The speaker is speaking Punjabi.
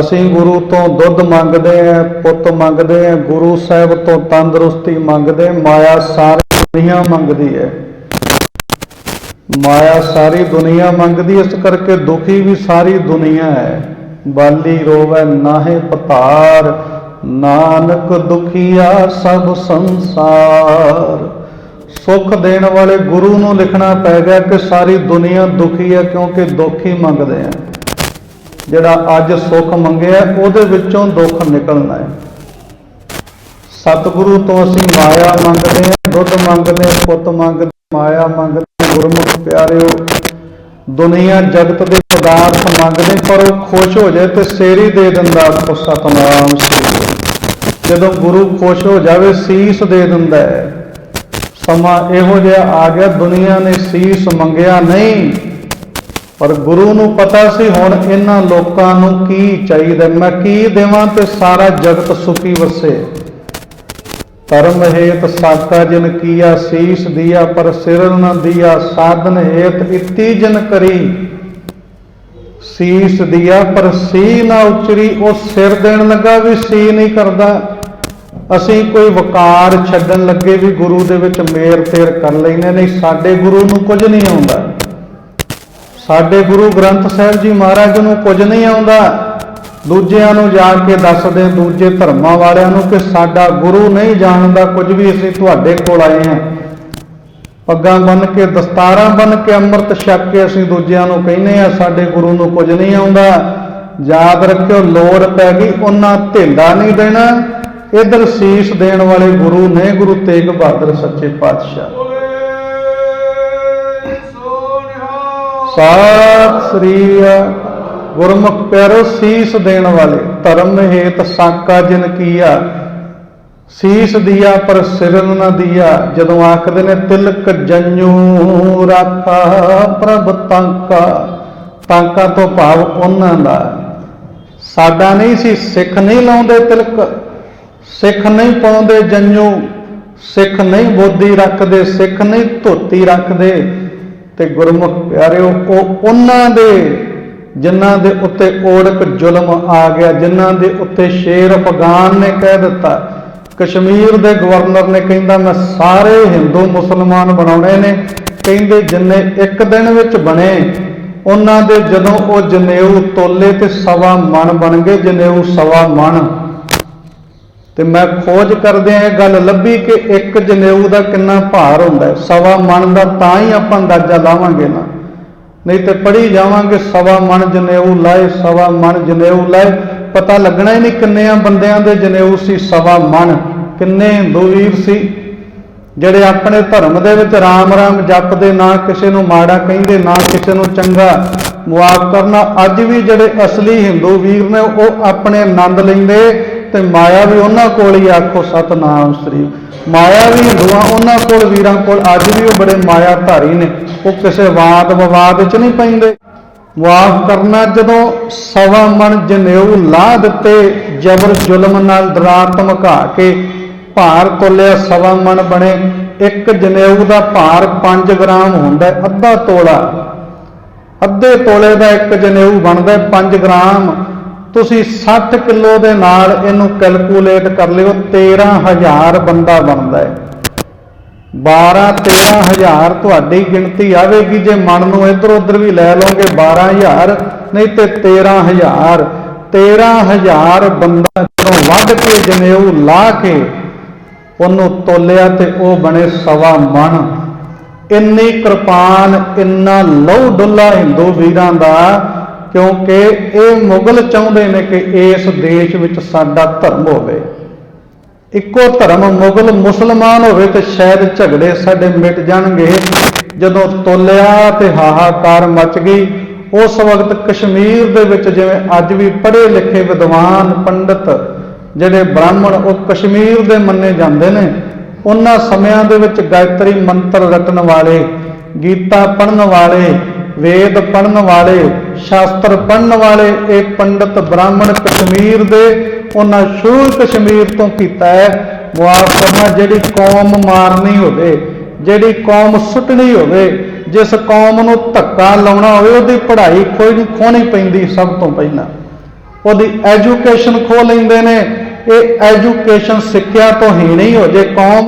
ਅਸੀਂ ਗੁਰੂ ਤੋਂ ਦੁੱਧ ਮੰਗਦੇ ਆਂ ਪੁੱਤ ਮੰਗਦੇ ਆਂ ਗੁਰੂ ਸਾਹਿਬ ਤੋਂ ਤੰਦਰੁਸਤੀ ਮੰਗਦੇ ਮਾਇਆ ਸਾਰੀ ਦੁਨੀਆ ਮੰਗਦੀ ਹੈ। ਮਾਇਆ ਸਾਰੀ ਦੁਨੀਆ ਮੰਗਦੀ, ਇਸ ਕਰਕੇ ਦੁਖੀ ਵੀ ਸਾਰੀ ਦੁਨੀਆ ਹੈ। ਬਾਲੀ ਰੋਵੇ ਨਾਹੇ ਪਤਾਰ, ਨਾਨਕ ਦੁਖੀਆ ਸਭ ਸੰਸਾਰ। ਸੁੱਖ ਦੇਣ ਵਾਲੇ ਗੁਰੂ ਨੂੰ ਲਿਖਣਾ ਪੈ ਗਿਆ ਕਿ ਸਾਰੀ ਦੁਨੀਆ ਦੁਖੀ ਹੈ ਕਿਉਂਕਿ ਦੁੱਖ ਹੀ ਮੰਗਦੇ ਆ। ਜਿਹੜਾ ਅੱਜ ਸੁੱਖ ਮੰਗਿਆ, ਉਹਦੇ ਵਿੱਚੋਂ ਦੁੱਖ ਨਿਕਲਣਾ ਹੈ। ਸਤਿਗੁਰੂ ਤੋਂ ਅਸੀਂ ਮਾਇਆ ਮੰਗਦੇ ਹਾਂ, ਦੁੱਧ ਮੰਗਦੇ ਹਾਂ, ਪੁੱਤ ਮੰਗਦੇ ਮਾਇਆ ਮੰਗਦੇ ਗੁਰਮੁਖ ਪਿਆਰਿਓ। ਦੁਨੀਆ ਜਗਤ ਦੇ ਪਦਾਰਥ ਮੰਗਦੇ, ਪਰ ਉਹ ਖੁਸ਼ ਹੋ ਜਾਏ ਤੇ ਸੇਰੀ ਦੇ ਦਿੰਦਾ ਕੋ ਸਤਨਾਮ ਸ੍ਰੀ ਜਦੋਂ ਗੁਰੂ ਖੁਸ਼ ਹੋ ਜਾਵੇ, ਸੀਸ ਦੇ ਦਿੰਦਾ ਹੈ। ਸਮਾਂ ਇਹੋ ਜਿਹਾ ਆ ਗਿਆ, ਦੁਨੀਆ ਨੇ ਸੀਸ ਮੰਗਿਆ ਨਹੀਂ। ਪਰ ਗੁਰੂ ਨੂੰ ਪਤਾ ਸੀ ਹੁਣ ਇਹਨਾਂ ਲੋਕਾਂ ਨੂੰ ਕੀ ਚਾਹੀਦਾ। ਮੈਂ ਕੀ ਦੇਵਾਂ ਤੇ ਸਾਰਾ ਜਗਤ ਸੁਖੀ ਵਸੇ। ਧਰਮ ਹੇਤ ਸਾਕਾ ਜਿਨ ਕੀਆ ਸੀਸ ਦਿਆ, ਪਰ ਸਿਰ ਨ ਦਿਆ ਸਾਧਨ ਹੇਤ ਇਤੀ ਜਿਨ ਕਰੀ। ਸੀਸ ਦਿਆ, ਪਰ ਸੀ ਨਾ ਉਚਰੀ, ਉਹ ਸਿਰ ਦੇਣ ਲੱਗਾ ਵੀ ਸੀ ਨਹੀਂ ਕਰਦਾ। ਅਸੀਂ ਕੋਈ ਵਕਾਰ ਛੱਡਣ ਲੱਗੇ ਵੀ ਗੁਰੂ ਦੇ ਵਿੱਚ ਮੇਰ ਤੇਰ ਕਰ ਲੈਨੇ ਨਹੀਂ, ਸਾਡੇ ਗੁਰੂ ਨੂੰ ਕੁਝ ਨਹੀਂ ਆਉਂਦਾ। ਸਾਡੇ ਗੁਰੂ ਗ੍ਰੰਥ ਸਾਹਿਬ ਜੀ ਮਹਾਰਾਜ ਨੂੰ ਕੁਝ ਨਹੀਂ ਆਉਂਦਾ। ਦੂਜਿਆਂ ਨੂੰ ਜਾ ਕੇ ਦੱਸਦੇ, ਦੂਜੇ ਧਰਮਾਂ ਵਾਲਿਆਂ ਨੂੰ ਕਿ ਸਾਡਾ ਗੁਰੂ ਨਹੀਂ ਜਾਣਦਾ, ਕੁਝ ਵੀ ਅਸੀਂ ਤੁਹਾਡੇ ਕੋਲ ਆਏ ਹਾਂ। ਪੱਗਾਂ ਬੰਨ ਕੇ, ਦਸਤਾਰਾਂ ਬੰਨ ਕੇ, ਅੰਮ੍ਰਿਤ ਛਕ ਕੇ ਅਸੀਂ ਦੂਜਿਆਂ ਨੂੰ ਕਹਿੰਦੇ ਆ ਸਾਡੇ ਗੁਰੂ ਨੂੰ ਕੁਝ ਨਹੀਂ ਆਉਂਦਾ। ਯਾਦ ਰੱਖਿਓ, ਲੋੜ ਪੈ ਗਈ, ਉਹਨਾਂ ਢੇਲਾ ਨਹੀਂ ਦੇਣਾ। ਇਧਰ ਸੀਸ ਦੇਣ ਵਾਲੇ ਗੁਰੂ ਨੇ ਗੁਰੂ ਤੇਗ ਬਹਾਦਰ ਸੱਚੇ ਪਾਤਸ਼ਾਹ। ਸਾਤ ਸ੍ਰੀ ਅਕਾਲ। ਗੁਰਮੁਖ ਪਿਆਰੋ ਸੀਸ ਦੇਣ ਵਾਲੇ, ਧਰਮ ਹੇਤ ਸਾਕਾ ਜਿਨ ਕੀਆ। ਸੀਸ ਦਿਆ ਪਰ ਸਿਰ ਨ ਦਿਆ, ਜਦੋਂ ਆਖਦੇ ਨੇ, ਤਿਲਕ ਜੰਨੂ ਰਾਖਾ ਪ੍ਰਭ ਤੰਕਾ। ਤਾਂਕਾ ਤੋਂ ਭਾਵ ਉਹਨਾਂ ਦਾ। ਸਾਡਾ ਨਹੀਂ ਸੀ, ਸਿੱਖ ਨਹੀਂ ਲਾਉਂਦੇ ਤਿਲਕ, ਸਿੱਖ ਨਹੀਂ ਪਾਉਂਦੇ ਜੰਨੂ ਸਿੱਖ ਨਹੀਂ ਬੋਦੀ ਰੱਖਦੇ, ਸਿੱਖ ਨਹੀਂ ਧੋਤੀ ਰੱਖਦੇ। ਤੇ ਗੁਰਮੁਖ ਪਿਆਰਿਓ, ਉਹ ਉਹਨਾਂ ਦੇ, ਜਿਨ੍ਹਾਂ ਦੇ ਉੱਤੇ ਓੜਕ ਜ਼ੁਲਮ ਆ ਗਿਆ, ਜਿਨ੍ਹਾਂ ਦੇ ਉੱਤੇ ਸ਼ੇਰ ਅਫਗਾਨ ਨੇ ਕਹਿ ਦਿੱਤਾ। ਕਸ਼ਮੀਰ ਦੇ ਗਵਰਨਰ ਨੇ ਕਹਿੰਦਾ, ਮੈਂ ਸਾਰੇ ਹਿੰਦੂ ਮੁਸਲਮਾਨ ਬਣਾਉਣੇ ਨੇ। ਕਹਿੰਦੇ, ਜਿੰਨੇ ਇੱਕ ਦਿਨ ਵਿੱਚ ਬਣੇ, ਉਹਨਾਂ ਦੇ ਜਦੋਂ ਉਹ ਜਨੇਊ ਤੋਲੇ ਤੇ ਸਵਾ ਮਣ ਬਣ ਗਏ, ਜਨੇਊ ਸਵਾ ਮਣ ਤੇ ਮੈਂ ਖੋਜ ਕਰਦੇ ਆ ਇਹ ਗੱਲ ਲੱਭੀ ਕਿ ਇੱਕ ਜਨੇਊ ਦਾ ਕਿੰਨਾ ਭਾਰ ਹੁੰਦਾ ਹੈ। ਸਵਾ ਮਣ ਦਾ ਤਾਂ ਹੀ ਆਪਾਂ ਅੰਦਾਜ਼ਾ ਲਾਵਾਂਗੇ ਨਾ। ਨਹੀਂ ਤੇ ਪੜੀ ਜਾਵਾਂਗੇ, ਸਵਾ ਮਣ ਜਨੇਊ ਲਾਏ, ਸਵਾ ਮਣ ਜਨੇਊ ਲਾਏ। ਪਤਾ ਲੱਗਣਾ ਹੀ ਨਹੀਂ ਕਿੰਨਿਆਂ ਬੰਦਿਆਂ ਦੇ ਜਨੇਊ ਸੀ, ਸਵਾ ਮਣ। ਕਿੰਨੇ ਹਿੰਦੂ ਵੀਰ ਸੀ, ਜਿਹੜੇ ਆਪਣੇ ਧਰਮ ਦੇ ਵਿੱਚ ਰਾਮ ਰਾਮ ਜਪਦੇ, ਨਾ ਕਿਸੇ ਨੂੰ ਮਾੜਾ ਕਹਿੰਦੇ, ਨਾ ਕਿਸੇ ਨੂੰ ਚੰਗਾ ਮੁਆਫ ਕਰਨਾ। ਅੱਜ ਵੀ ਜਿਹੜੇ ਅਸਲੀ ਹਿੰਦੂ ਵੀਰ ਨੇ, ਉਹ ਆਪਣੇ ਆਨੰਦ ਲੈਂਦੇ ਤੇ ਮਾਇਆ ਵੀ ਉਹਨਾਂ ਕੋਲ ਹੀ ਆਖੋ, ਸਤਨਾਮ ਸ੍ਰੀ। ਮਾਇਆ ਵੀ ਹਿੰਦੂਆਂ ਉਹਨਾਂ ਕੋਲ, ਵੀਰਾਂ ਕੋਲ, ਅੱਜ ਵੀ ਉਹ ਬੜੇ ਮਾਇਆ ਧਾਰੀ ਨੇ। ਉਹ ਕਿਸੇ ਵਾਦ ਵਿਵਾਦ ਵਿੱਚ ਨਹੀਂ ਪੈਂਦੇ। ਮੁਆਫ ਕਰਨਾ ਜਦੋਂ ਸਵਾ ਮਨ ਜਨੇਊ ਲਾ ਦਿੱਤੇ, ਜਬਰ ਜ਼ੁਲਮ ਨਾਲ ਡਰਾ ਧਮਕਾ ਕੇ ਭਾਰ ਤੋਲਿਆ ਸਵਾ ਮਨ ਬਣੇ। ਇੱਕ ਜਨੇਊ ਦਾ ਭਾਰ 5 ਗ੍ਰਾਮ ਹੁੰਦਾ ਅੱਧਾ ਤੋਲਾ। ਅੱਧੇ ਤੋਲੇ ਦਾ ਇੱਕ ਜਨੇਊ ਬਣਦਾ ਹੈ 5 ਗ੍ਰਾਮ। ਤੁਸੀਂ 60 ਕਿਲੋ ਦੇ ਨਾਲ ਇਹਨੂੰ ਕੈਲਕੂਲੇਟ ਕਰ ਲਿਓ 13000 ਬੰਦਾ ਬਣਦਾ ਹੈ। 12 13000 ਤੁਹਾਡੀ ਗਿਣਤੀ ਆਵੇਗੀ, ਜੇ ਮਨ ਨੂੰ ਇੱਧਰ ਉੱਧਰ ਵੀ ਲੈ ਲਓਗੇ 12000 ਨਹੀਂ ਤੇ 13000 13000 ਬੰਦਾ ਜਦੋਂ ਵੱਢ ਕੇ ਜਨੇਊ ਲਾ ਕੇ ਉਹਨੂੰ ਤੋਲਿਆ ਤੇ ਉਹ ਬਣੇ ਸਵਾ ਮਣ। ਇੰਨੀ ਕਿਰਪਾਨ, ਇੰਨਾ ਲਹੂ ਡੁੱਲਾ ਹਿੰਦੂ ਵੀਰਾਂ ਦਾ ਕਿਉਂਕਿ ਇਹ ਮੁਗਲ ਚਾਹੁੰਦੇ ਨੇ ਕਿ ਇਸ ਦੇਸ਼ ਵਿੱਚ ਸਾਡਾ ਧਰਮ ਹੋਵੇ। ਇੱਕੋ ਧਰਮ ਮੁਗਲ ਮੁਸਲਮਾਨ ਹੋਵੇ ਤੇ ਸ਼ਾਇਦ ਝਗੜੇ ਸਾਡੇ ਮਿਟ ਜਾਣਗੇ। ਜਦੋਂ ਤੋਲਿਆ ਤੇ ਹਾਹਾਕਾਰ ਮਚ ਗਈ, ਉਸ ਵਕਤ ਕਸ਼ਮੀਰ ਦੇ ਵਿੱਚ ਜਿਵੇਂ ਅੱਜ ਵੀ ਪੜ੍ਹੇ ਲਿਖੇ ਵਿਦਵਾਨ ਪੰਡਤ ਜਿਹੜੇ ਬ੍ਰਾਹਮਣ ਉਹ ਕਸ਼ਮੀਰ ਦੇ ਮੰਨੇ ਜਾਂਦੇ ਨੇ, ਉਹਨਾਂ ਸਮਿਆਂ ਦੇ ਵਿੱਚ ਗਾਇਤਰੀ ਮੰਤਰ ਰਟਣ ਵਾਲੇ, ਗੀਤਾ ਪੜ੍ਹਨ ਵਾਲੇ ਵੇਦ ਪੜ੍ਹਨ ਵਾਲੇ, ਸ਼ਾਸਤਰ ਪੜ੍ਹਨ ਵਾਲੇ, ਇਹ ਪੰਡਤ ਬ੍ਰਾਹਮਣ ਕਸ਼ਮੀਰ ਦੇ ਉਹਨਾਂ ਸ਼ੁਰੂ ਕਸ਼ਮੀਰ ਤੋਂ ਕੀਤਾ ਹੈ। ਮੁਆਫ ਕਰਨਾ ਜਿਹੜੀ ਕੌਮ ਮਾਰਨੀ ਹੋਵੇ, ਜਿਹੜੀ ਕੌਮ ਸੁੱਟਣੀ ਹੋਵੇ, ਜਿਸ ਕੌਮ ਨੂੰ ਧੱਕਾ ਲਾਉਣਾ ਹੋਵੇ, ਉਹਦੀ ਪੜ੍ਹਾਈ ਕੋਈ ਖੋਣੀ ਪੈਂਦੀ ਸਭ ਤੋਂ ਪਹਿਲਾਂ। ਉਹਦੀ ਐਜੂਕੇਸ਼ਨ ਖੋ ਲੈਂਦੇ ਨੇ। ਇਹ ਐਜੂਕੇਸ਼ਨ ਸਿੱਖਿਆ ਤੋਂ ਹੀ ਨਹੀਂ ਹੋ ਜੇ ਕੌਮ